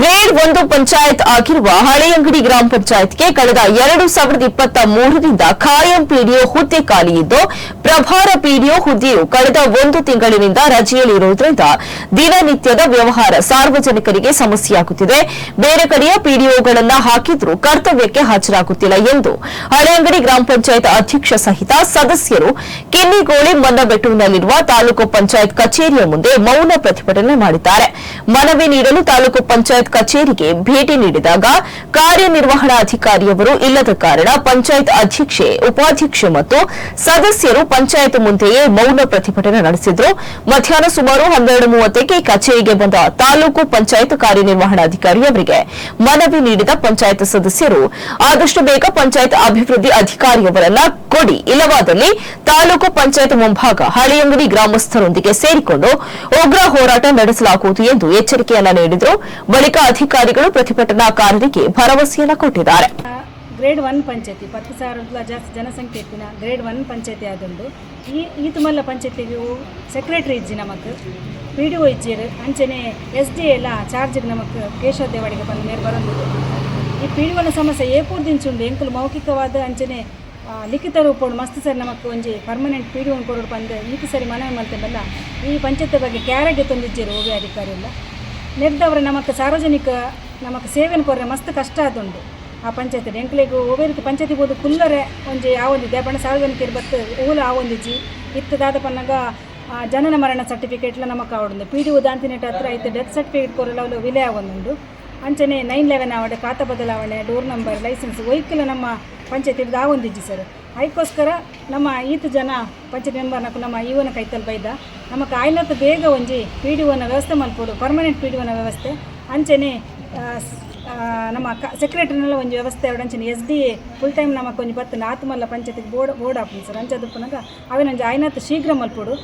Grade ಒಂದು ಪಂಚಾಯತ್ ಆಗಿರುವ ಹಳೆಯಂಗಡಿ ಗ್ರಾಮ ಪಂಚಾಯತ್ಗೆ ಕಳೆದ ಎರಡು ಸಾವಿರದ ಇಪ್ಪತ್ತ ಮೂರರಿಂದ ಖಾಯಂ ಪಿಡಿಒ ಹುದ್ದೆ ಖಾಲಿಯಿದ್ದು ಪ್ರಭಾರ ಪಿಡಿಒ ಹುದ್ದೆಯು ಕಳೆದ ಒಂದು ತಿಂಗಳಿನಿಂದ ರಜೆಯಲ್ಲಿರುವುದರಿಂದ ದಿನನಿತ್ಯದ ವ್ಯವಹಾರ ಸಾರ್ವಜನಿಕರಿಗೆ ಸಮಸ್ಯೆಯಾಗುತ್ತಿದೆ. ಬೇರೆ ಕಡೆಯ ಪಿಡಿಒಗಳನ್ನ ಹಾಕಿದ್ರೂ ಕರ್ತವ್ಯಕ್ಕೆ ಹಾಜರಾಗುತ್ತಿಲ್ಲ ಎಂದು ಹಳೆಯಂಗಡಿ ಗ್ರಾಮ ಪಂಚಾಯತ್ ಅಧ್ಯಕ್ಷ ಸಹಿತ ಸದಸ್ಯರು ಕಿನ್ನಿಗೋಳಿ ಮನ್ನಬೆಟ್ಟುವಿನಲ್ಲಿರುವ ತಾಲೂಕು ಪಂಚಾಯತ್ ಕಚೇರಿಯ ಮುಂದೆ ಮೌನ ಪ್ರತಿಭಟನೆ ಮಾಡಿದ್ದಾರೆ. ಮನವಿ ನೀಡಲು ತಾಲೂಕು ಪಂಚಾಯತ್ ಕಚೇರಿಗೆ ಭೇಟಿ ನೀಡಿದಾಗ ಕಾರ್ಯನಿರ್ವಹಣಾಧಿಕಾರಿಯವರು ಇಲ್ಲದ ಕಾರಣ ಪಂಚಾಯತ್ ಅಧ್ಯಕ್ಷೆ, ಉಪಾಧ್ಯಕ್ಷೆ ಮತ್ತು ಸದಸ್ಯರು ಪಂಚಾಯತ್ ಮುಂದೆಯೇ ಮೌನ ಪ್ರತಿಭಟನೆ ನಡೆಸಿದ್ರು. ಮಧ್ಯಾಹ್ನ ಸುಮಾರು ಹನ್ನೆರಡು ಮೂವತ್ತಕ್ಕೆ ಕಚೇರಿಗೆ ಬಂದ ತಾಲೂಕು ಪಂಚಾಯತ್ ಕಾರ್ಯನಿರ್ವಹಣಾಧಿಕಾರಿಯವರಿಗೆ ಮನವಿ ನೀಡಿದ ಪಂಚಾಯತ್ ಸದಸ್ಯರು. ಆದಷ್ಟು ಬೇಗ ಪಂಚಾಯತ್ ಅಭಿವೃದ್ಧಿ ಅಧಿಕಾರಿಯವರನ್ನ ಕೊಡಿ. ಇಲ್ಲವಾದಲ್ಲಿ ತಾಲೂಕು ಪಂಚಾಯತ್ ಮುಂಭಾಗ ಹಳೆಯಂಗಡಿ ಗ್ರಾಮಸ್ಥರೊಂದಿಗೆ ಸೇರಿಕೊಂಡು ಉಗ್ರ ಹೋರಾಟ ನಡೆಸಲಾಗುವುದು ಎಂದು ಎಚ್ಚರಿಕೆಯನ್ನ ನೀಡಿದರು. ಬಳಿಕ ಅಧಿಕಾರಿಗಳು ಪ್ರತಿಭಟನಾಕಾರರಿಗೆ ಭರವಸೆಯನ್ನ ಕೊಟ್ಟಿದ್ದಾರೆ. ಗ್ರೇಡ್ ಒನ್ ಪಂಚಾಯತಿ ಪತ್ತು ಸಾವಿರದ ಜಾಸ್ತಿ ಜನಸಂಖ್ಯೆ ಇತ್ತಿನ ಗ್ರೇಡ್ ಒನ್ ಪಂಚಾಯತಿ ಆದುಂಡು ಈ ಈ ತುಮಲ್ಲ ಪಂಚಾಯತಿಗೆ ಸೆಕ್ರೆಟರಿ ಇಜ್ಜಿ ನಮಕ್ ಪಿ ಡಿ ಒ ಅಂಚನೆ ಎಸ್ ಡಿ ಎಲ್ಲ ಚಾರ್ಜಿಗೆ ನಮಕ್ ಕೇಶವ ದೇವಾಡಿಗೆ ಬಂದ ಮೇಲೆ ಬರೋದು ಈ ಪಿ ಡಿ ಒನ ಸಮಸ್ಯೆ ಏಪೂರ್ದಿಂಚುಂಡು ಎಂಕುಲು ಮೌಖಿಕವಾದ ಅಂಚನೆ ಲಿಖಿತ ರೂಪವನ್ನು ಮಸ್ತ್ ಸರಿ ನಮಕ್ ಒಂಜಿ ಪರ್ಮನೆಂಟ್ ಪಿ ಡಿ ಒಂದು ಕೊಡೋಡು ಬಂದು ಈತ ಸರಿ ಮನವಿ ಮಾಡ್ತೇವಲ್ಲ ಈ ಪಂಚಾಯತ್ ಬಗ್ಗೆ ಕ್ಯಾರಾಗೆ ತಂದಿದ್ದೀರು ಓವಿ ಅಧಿಕಾರಿ ಎಲ್ಲ ನೆಡ್ದವ್ರ ನಮಕ್ ಸಾರ್ವಜನಿಕ ನಮಕ್ ಸೇವೆನ ಕೊರ್ರೆ ಮಸ್ತ್ ಕಷ್ಟ ಆದುಂಡು ಆ ಪಂಚಾಯತ್ ಎಂಕ್ಲೆಗ್ ರೀತಿ ಪಂಚಾಯತಿ ಬೋದು ಕುಲ್ಲರೆ ಒಂಜಿ ಆವೊಂದು ಬಣ್ಣ ಸಾರ್ವಜನಿಕರು ಬತ್ತು ಊಲ ಆವೊಂದಿಜಿ ಇತ್ತದಾದ ಪನ್ನಗ ಜನನ ಮರಣ ಸರ್ಟಿಫಿಕೇಟ್ಲ ನಮಕ್ ಆವಡುಂದು ಪಿ ಡಿ ಅತ್ರ ಹತ್ರ ಐತೆ ಡೆತ್ ಸರ್ಟಿಫಿಕೇಟ್ ಕೊರಲ್ಲ ಅವಳು ವಿಲೆ ಆವೊಂದುಂಡು ಅಂಚನೆ ನೈನ್ ಲೆವೆನ್ ಆವಡೆ ಖಾತ ಬದಲಾವಣೆ ಡೋರ್ ನಂಬರ್ ಲೈಸೆನ್ಸ್ ವೆಹಿಕಲ್ ನಮ್ಮ ಪಂಚಾಯತಿ ಆವೊಂದಿಜ್ಜಿ ಸರ್ ಅದಕ್ಕೋಸ್ಕರ ನಮ್ಮ ಈತ ಜನ ಪಂಚಾಯತ್ ಮೆಂಬರ್ನಕು ನಮ್ಮ ಇವನ ಕೈತಲ್ ಬೈದ ನಮ್ಮ ಆಯ್ಲತ್ತು ಬೇಗ ಒಂಜಿ ಪಿ ಡಿ ಒನ ವ್ಯವಸ್ಥೆ ಮಲ್ಪೋಡು ಪರ್ಮನೆಂಟ್ ಪಿ ಡಿ ಒನ ವ್ಯವಸ್ಥೆ. ಅಂಚನೆ ಆ, ಆ, ನಮ್ಮ ಕ ಸೆಕ್ರೆಟರಿನೆಲ್ಲ ಒಂದು ವ್ಯವಸ್ಥೆ ಅಂಚನೆ ಎಸ್ ಡಿ ಫುಲ್ ಟೈಮ್ ನಮ್ಮ ಕೊಂಚ ಬತ್ತ ನಾತ್ಮಲ್ಲ ಪಂಚಾಯತಿಗೆ ಬೋರ್ಡ್ ಬೋರ್ಡ್ ಹಾಕ್ತೀನಿ ಸರ್ ಅಂಚದಪ್ಪನಾಗ ಪುನಗ ಅವೇನೊಂಜಿ ಆಯ್ನತ್ತು ಶೀಘ್ರ ಮಲ್ಪೋಡು